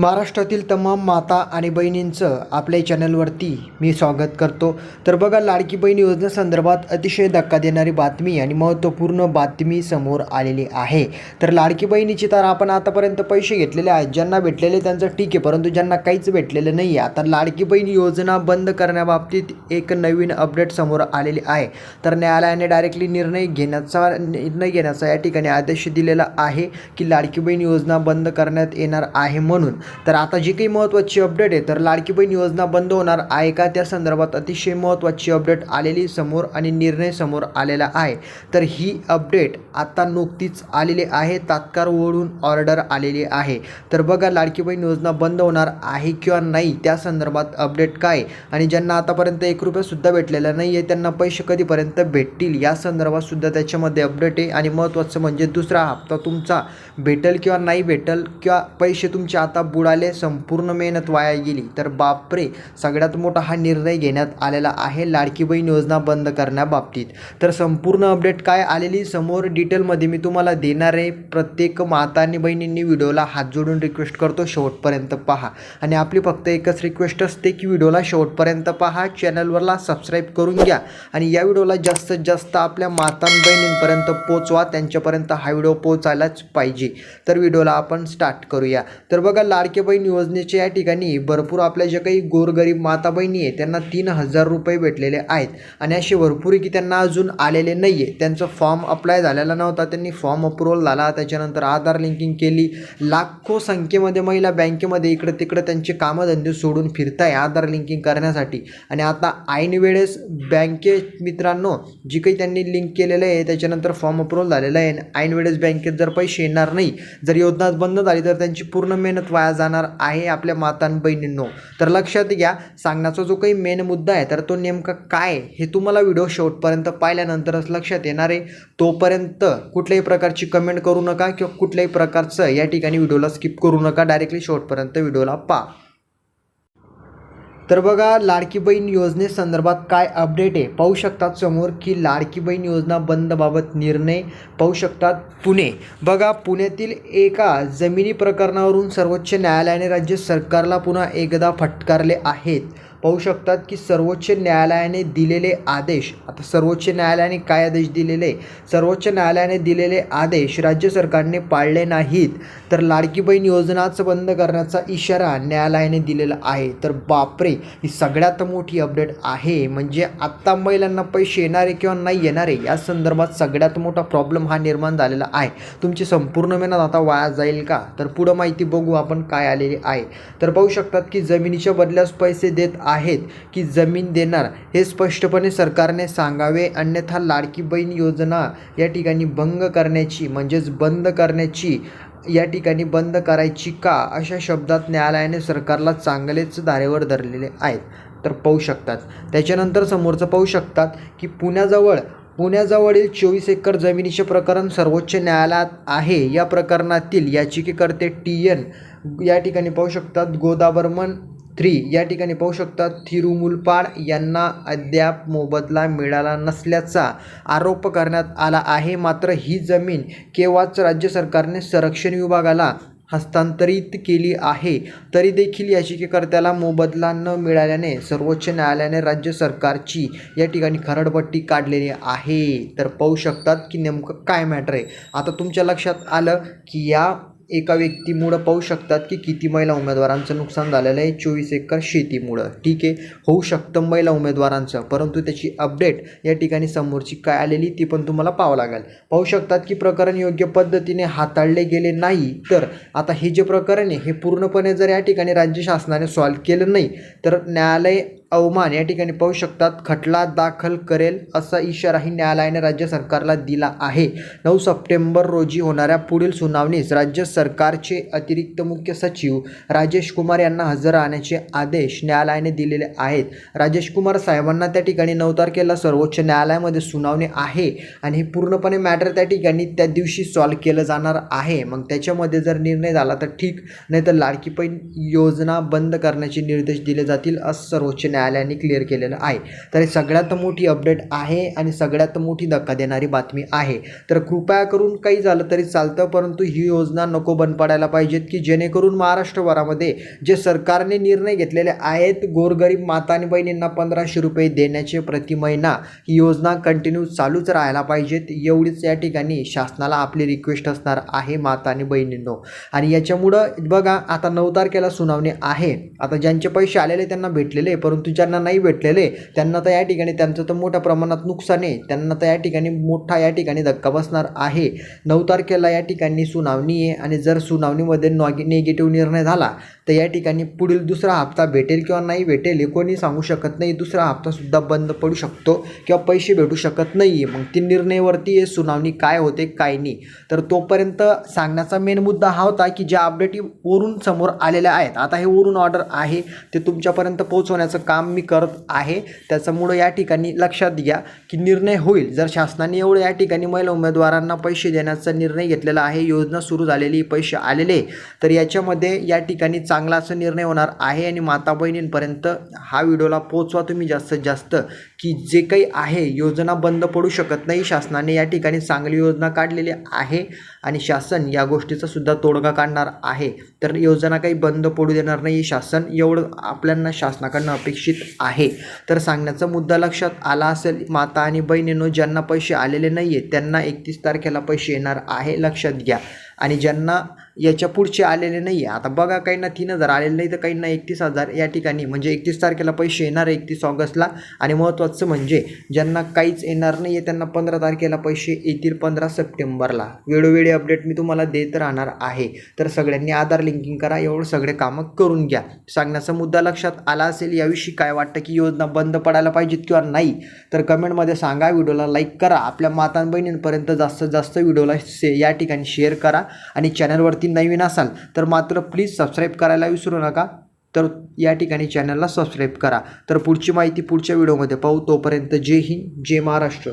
महाराष्ट्रातील तमाम माता आणि बहिणींचं आपल्या चॅनलवरती मी स्वागत करतो. तर बघा लाडकी बहीण योजनेसंदर्भात अतिशय धक्का देणारी बातमी आणि महत्त्वपूर्ण बातमी समोर आलेली आहे. तर लाडकी बहिणीची तर आपण आतापर्यंत पैसे घेतलेले आहेत. ज्यांना भेटलेले त्यांचं ठीक आहे परंतु ज्यांना काहीच भेटलेलं नाही आहे. आता लाडकी बहीण योजना बंद करण्याबाबतीत एक नवीन अपडेट समोर आलेली आहे. तर न्यायालयाने डायरेक्टली निर्णय घेण्याचा निर्णय घेण्याचा या ठिकाणी आदेश दिलेला आहे की लाडकी बहीण योजना बंद करण्यात येणार आहे म्हणून. तर आता जी काही महत्त्वाची अपडेट आहे तर लाडकी बहीण योजना बंद होणार आहे का? त्या संदर्भात अतिशय महत्त्वाची अपडेट आलेली समोर आणि निर्णय समोर आलेला आहे. तर ही अपडेट आता नुकतीच आलेली आहे तात्काळ ओढून ऑर्डर आलेली आहे. तर बघा लाडकी बहीण योजना बंद होणार आहे किंवा नाही त्या संदर्भात अपडेट काय आणि ज्यांना आतापर्यंत एक रुपयासुद्धा भेटलेला नाही आहे त्यांना पैसे कधीपर्यंत भेटतील? या संदर्भातसुद्धा त्याच्यामध्ये अपडेट आहे. आणि महत्त्वाचं म्हणजे दुसरा हप्ता तुमचा भेटेल किंवा नाही भेटल किंवा पैसे तुमचे आता बुडाले संपूर्ण मेहनत वाया गेली. तर बापरे सगळ्यात मोठा हा निर्णय घेण्यात आलेला आहे लाडकी बहीण योजना बंद करण्याबाबतीत. तर संपूर्ण अपडेट काय आलेली समोर डिटेलमध्ये मी तुम्हाला देणार आहे. प्रत्येक माता आणि बहिणींनी व्हिडिओला हात जोडून रिक्वेस्ट करतो शेवटपर्यंत पहा. आणि आपली फक्त एकच रिक्वेस्ट असते की व्हिडिओला शेवटपर्यंत पहा. चॅनलवरला सबस्क्राईब करून घ्या. आणि या व्हिडिओला जास्तीत जास्त आपल्या माता बहिणींपर्यंत पोचवा त्यांच्यापर्यंत हा व्हिडिओ पोचायलाच पाहिजे. तर व्हिडिओला आपण स्टार्ट करूया. तर बघा लाडके बहीण योजनेच्या या ठिकाणी भरपूर आपल्या ज्या काही गोरगरीब माता बहिणी आहे त्यांना तीन हजार रुपये भेटलेले आहेत. आणि असे भरपूर की त्यांना अजून आलेले नाही आहे त्यांचं फॉर्म अप्लाय झालेला नव्हता. त्यांनी फॉर्म अप्रुव्हल झाला. त्याच्यानंतर आधार लिंकिंग केली. लाखो संख्येमध्ये महिला बँकेमध्ये इकडं तिकडं त्यांचे कामधंदे सोडून फिरताय आधार लिंकिंग करण्यासाठी. आणि आता ऐन वेळेस बँके मित्रांनो जी काही त्यांनी लिंक केलेलं आहे त्याच्यानंतर फॉर्म अप्रुव्हल झालेला आहे. ऐन वेळेस बँकेत जर पैसे येणार नाही जर योजना बंद झाली तर त्यांची पूर्ण मेहनत वाया जाणार आहे आपल्या मातान बहिणींनो तर लक्षात घ्या सांगण्याचा जो काही मेन मुद्दा आहे तर तो नेमका काय हे तुम्हाला व्हिडिओ शेवटपर्यंत पाहिल्यानंतरच लक्षात येणार आहे. तोपर्यंत कुठल्याही प्रकारची कमेंट करू नका किंवा कुठल्याही प्रकारचं या ठिकाणी व्हिडिओला स्किप करू नका. डायरेक्टली शेवटपर्यंत व्हिडिओला पा तर बघा लाडकी बहीण योजनेसंदर्भात काय अपडेट आहे? पाहू शकतात समोर की लाडकी बहीण योजना बंदबाबत निर्णय पाहू शकतात पुणे. बघा पुण्यातील एका जमिनी प्रकरणावरून सर्वोच्च न्यायालयाने राज्य सरकारला पुन्हा एकदा फटकारले आहेत. पाहू शकतात की सर्वोच्च न्यायालयाने दिलेले आदेश आता सर्वोच्च न्यायालयाने काय आदेश दिलेले? सर्वोच्च न्यायालयाने दिलेले आदेश राज्य सरकारने पाळले नाहीत. तर लाडकी बहीण योजनाच बंद करण्याचा इशारा न्यायालयाने दिलेला आहे. तर बापरे ही सगळ्यात मोठी अपडेट आहे. म्हणजे आत्ता महिलांना पैसे येणारे किंवा नाही येणारे या संदर्भात सगळ्यात मोठा प्रॉब्लेम हा निर्माण झालेला आहे. तुमची संपूर्ण मेहनत आता वाया जाईल का? तर पुढं माहिती बघू आपण काय आलेली आहे. तर पाहू शकतात की जमिनीच्या बदल्यास पैसे देत आहेत की जमीन देणार हे स्पष्टपणे सरकारने सांगावे. अन्यथा लाडकी बहीण योजना या ठिकाणी भंग करण्याची म्हणजेच बंद करण्याची या ठिकाणी बंद करायची का अशा शब्दात न्यायालयाने सरकारला चांगलेच धारेवर धरलेले आहेत. तर पाहू शकतात. त्याच्यानंतर समोरचं पाहू शकतात की पुण्याजवळ पुण्याजवळील चोवीस एकर जमिनीचे प्रकरण सर्वोच्च न्यायालयात आहे. या प्रकरणातील याचिकेकर्ते टी एन या ठिकाणी पाहू शकतात गोदाबर्मन थ्री या ठिकाणी पाहू शकतात थिरुमुलपाड यांना अद्याप मोबदला मिळाला नसल्याचा आरोप करण्यात आला आहे. मात्र ही जमीन केव्हाच राज्य सरकारने संरक्षण विभागाला हस्तांतरित केली आहे तरी देखील याचिकेकर्त्याला मोबदला न मिळाल्याने सर्वोच्च न्यायालयाने राज्य सरकारची या ठिकाणी खरडपट्टी काढलेली आहे. तर पाहू शकतात की नेमकं काय मॅटर आहे. आता तुमच्या लक्षात आलं की या एका व्यक्तीमुळं पाहू शकतात की किती महिला उमेदवारांचं नुकसान झालेलं आहे. चोवीस एकर शेतीमुळं. ठीक आहे होऊ शकतं महिला उमेदवारांचं परंतु त्याची अपडेट या ठिकाणी समोरची काय आलेली ती पण तुम्हाला पाहावं लागेल. पाहू शकतात की प्रकरण योग्य पद्धतीने हाताळले गेले नाही तर आता हे जे प्रकरण आहे हे पूर्णपणे जर या ठिकाणी राज्य शासनाने सॉल्व्ह केलं नाही तर न्यायालय अवमान या ठिकाणी पाहू शकतात. खटला दाखल करेल असा इशाराही न्यायालयाने राज्य सरकारला दिला आहे. नऊ सप्टेंबर रोजी होणाऱ्या पुढील सुनावणीस राज्य सरकारचे अतिरिक्त मुख्य सचिव राजेश कुमार यांना हजर राहण्याचे आदेश न्यायालयाने दिलेले आहेत. राजेश कुमार साहेबांना त्या ठिकाणी नऊ तारखेला सर्वोच्च न्यायालयामध्ये सुनावणी आहे आणि हे पूर्णपणे मॅटर त्या ठिकाणी त्या दिवशी सॉल्व केलं जाणार आहे. मग त्याच्यामध्ये जर निर्णय झाला तर ठीक नाही तर लाडकी योजना बंद करण्याचे निर्देश दिले जातील असं सर्वोच्च न्यायालय न्यायालयाने क्लिअर केलेलं आहे. तर हे सगळ्यात मोठी अपडेट आहे आणि सगळ्यात मोठी धक्का देणारी बातमी आहे. तर कृपया करून काही झालं तरी चालतं परंतु ही योजना नको बंद पडायला पाहिजेत की जेणेकरून महाराष्ट्रभरामध्ये जे सरकारने निर्णय घेतलेले आहेत गोरगरीब माता आणि बहिणींना पंधराशे रुपये देण्याचे प्रति महिना ही योजना कंटिन्यू चालूच राहायला पाहिजेत एवढीच या ठिकाणी शासनाला आपली रिक्वेस्ट असणार आहे माता आणि बहिणींनो. आणि याच्यामुळं बघा आता नऊ तारखेला सुनावणी आहे. आता ज्यांचे पैसे आलेले त्यांना भेटलेले परंतु ज्यांना नाही भेटलेले त्यांना तर या ठिकाणी त्यांचं तर मोठ्या प्रमाणात नुकसान आहे. त्यांना तर या ठिकाणी मोठा या ठिकाणी धक्का बसणार आहे. नऊ तारखेला या ठिकाणी सुनावणी आहे आणि जर सुनावणीमध्ये नॉगे निगेटिव्ह निर्णय झाला तर या ठिकाणी पुढील दुसरा हप्ता भेटेल किंवा नाही भेटेल हे कोणी सांगू शकत नाही. दुसरा हप्तासुद्धा बंद पडू शकतो किंवा पैसे भेटू शकत नाही मग ती निर्णयवरती आहे सुनावणी काय होते काय नाही. तर तोपर्यंत सांगण्याचा मेन मुद्दा हा होता की ज्या अपडेटी वरून समोर आलेल्या आहेत आता हे वरून ऑर्डर आहे ते तुमच्यापर्यंत पोहोचवण्याचं काम काम मी करत आहे त्याच्यामुळं या ठिकाणी लक्षात घ्या की निर्णय होईल. जर शासनाने एवढं या ठिकाणी महिला उमेदवारांना पैसे देण्याचा निर्णय घेतलेला आहे योजना सुरू झालेली पैसे आलेले तर याच्यामध्ये या ठिकाणी चांगला असा निर्णय होणार आहे आणि माता बहिणींपर्यंत हा व्हिडिओला पोचवा तुम्ही जास्तीत जास्त की जे काही आहे योजना बंद पडू शकत नाही. शासनाने या ठिकाणी चांगली योजना काढलेली आहे आणि शासन या गोष्टीचा सुद्धा तोडगा काढणार आहे. तर योजना काही बंद पडू देणार नाही. शासन एवढं आपल्यांना शासनाकडनं अपेक्षित आहे. तर सांगण्याचा मुद्दा लक्षात आला असेल माता आणि बहिणीनो ज्यांना पैसे आलेले नाही आहेत त्यांना एकतीस तारखेला पैसे येणार आहे. लक्षात घ्या. आणि ज्यांना याच्या पुढचे आलेले नाही आहे आता बघा काहींना तीन हजार आलेले नाही तर काहींना एकतीस हजार या ठिकाणी. म्हणजे एकतीस तारखेला पैसे येणार आहे एकतीस ऑगस्टला. आणि महत्त्वाचं म्हणजे ज्यांना काहीच येणार नाही आहे त्यांना पंधरा तारखेला पैसे येतील पंधरा सप्टेंबरला. वेळोवेळी अपडेट मी तुम्हाला देत राहणार आहे. तर सगळ्यांनी आधार लिंकिंग करा एवढं सगळे कामं करून घ्या. सांगण्याचा मुद्दा लक्षात आला असेल याविषयी काय वाटतं की योजना बंद पडायला पाहिजेत किंवा नाही? तर कमेंटमध्ये सांगा व्हिडिओला लाईक करा. आपल्या माता बहिणींपर्यंत जास्तीत जास्त व्हिडिओला शे या ठिकाणी शेअर करा. आणि चॅनलवरती नवीन असाल तर मात्र प्लीज सबस्क्राईब करायला विसरू नका. तर या ठिकाणी चॅनलला सबस्क्राईब करा. तर पुढची माहिती पुढच्या व्हिडिओमध्ये पाहू. तोपर्यंत जय हिंद जय महाराष्ट्र.